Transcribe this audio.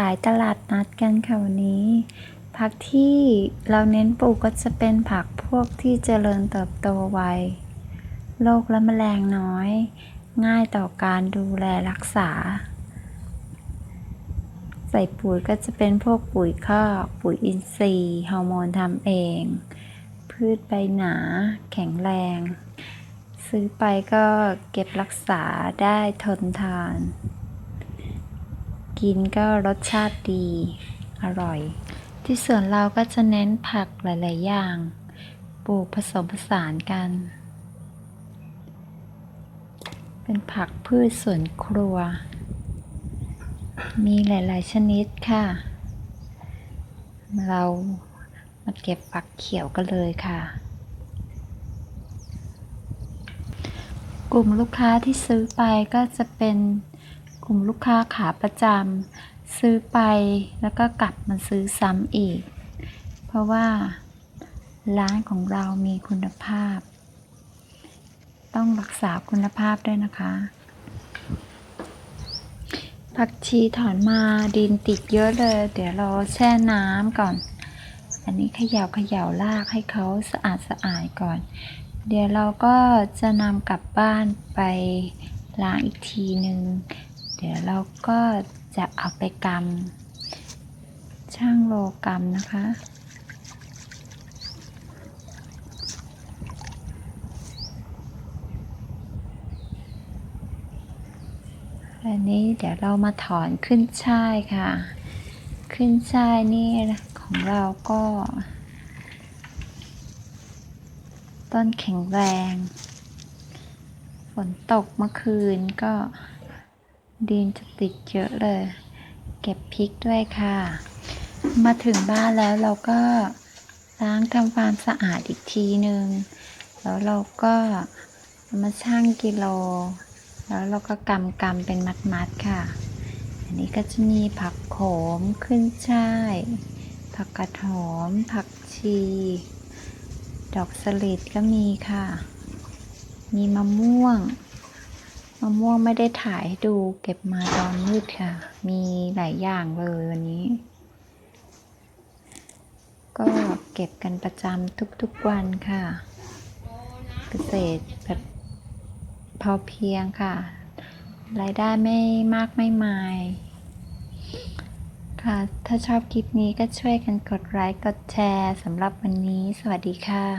ขายตลาดนัดกันค่ะวันนี้ ผักที่เราเน้นปลูกก็จะเป็นผักพวกที่เจริญเติบโตไวโรคและแมลงน้อย ง่ายต่อการดูแลรักษา ใส่ปุ๋ยก็จะเป็นพวกปุ๋ยคอกปุ๋ยอินทรีย์ฮอร์โมนทำเอง พืชใบหนา แข็งแรง ซื้อไปก็เก็บรักษาได้ทนทาน กินก็รสชาติดี อร่อย ที่สวนเราก็จะเน้นผักหลาย ๆ อย่าง ปลูกผสมผสานกัน เป็นผักพืชสวนครัว มีหลาย ๆ ชนิดค่ะ เรามาเก็บฝักเขียวกันเลยค่ะกลุ่มลูกค้าที่ซื้อไปก็จะเป็น กลุ่มลูกค้าขาประจำซื้อไปแล้วก็กลับมาซื้อซ้ำอีก เพราะว่าร้านของเรามีคุณภาพ ต้องรักษาคุณภาพด้วยนะคะ ผักชีถอนมาดินติดเยอะเลย เดี๋ยวเราแช่น้ำก่อน อันนี้เขย่าเขย่าลากให้เขาสะอาดสะอาดก่อน เดี๋ยวเราก็จะนำกลับบ้านไปล้างอีกทีหนึ่ง ดี๋ยวเราก็จะเอาไปกำช่างโลกรัมนะคะอันนี้เดี๋ยวเรามาถอนขึ้นช่ายค่ะ ขึ้นช่ายนี่ของเราก็ ต้นแข็งแรง ฝนตกเมื่อคืนก็ ดินจะติดเยอะเลย เก็บพริกด้วยค่ะ มาถึงบ้านแล้วเราก็ล้างทำความสะอาดอีกทีหนึ่งแล้วเราก็มาชั่งกิโล แล้วเราก็กำกำเป็นมัดๆค่ะ อันนี้ก็จะมีผักโขมขึ้นช่ายผักกาดหอม ผักชี ดอกสลิดก็มีค่ะ มีมะม่วงะม่วงไม่ได้ถ่ายให้ดูเก็บมาตอนมืดค่ะ มีหลายอย่างเลยวันนี้ ก็เก็บกันประจำทุกๆวันค่ะ เกษตรแบบพอเพียงค่ะ รายได้ไม่มากไม่มายค่ะ ถ้าชอบคลิปนี้ก็ช่วยกันกดไลค์ กดแชร์สำหรับวันนี้ สวัสดีค่ะ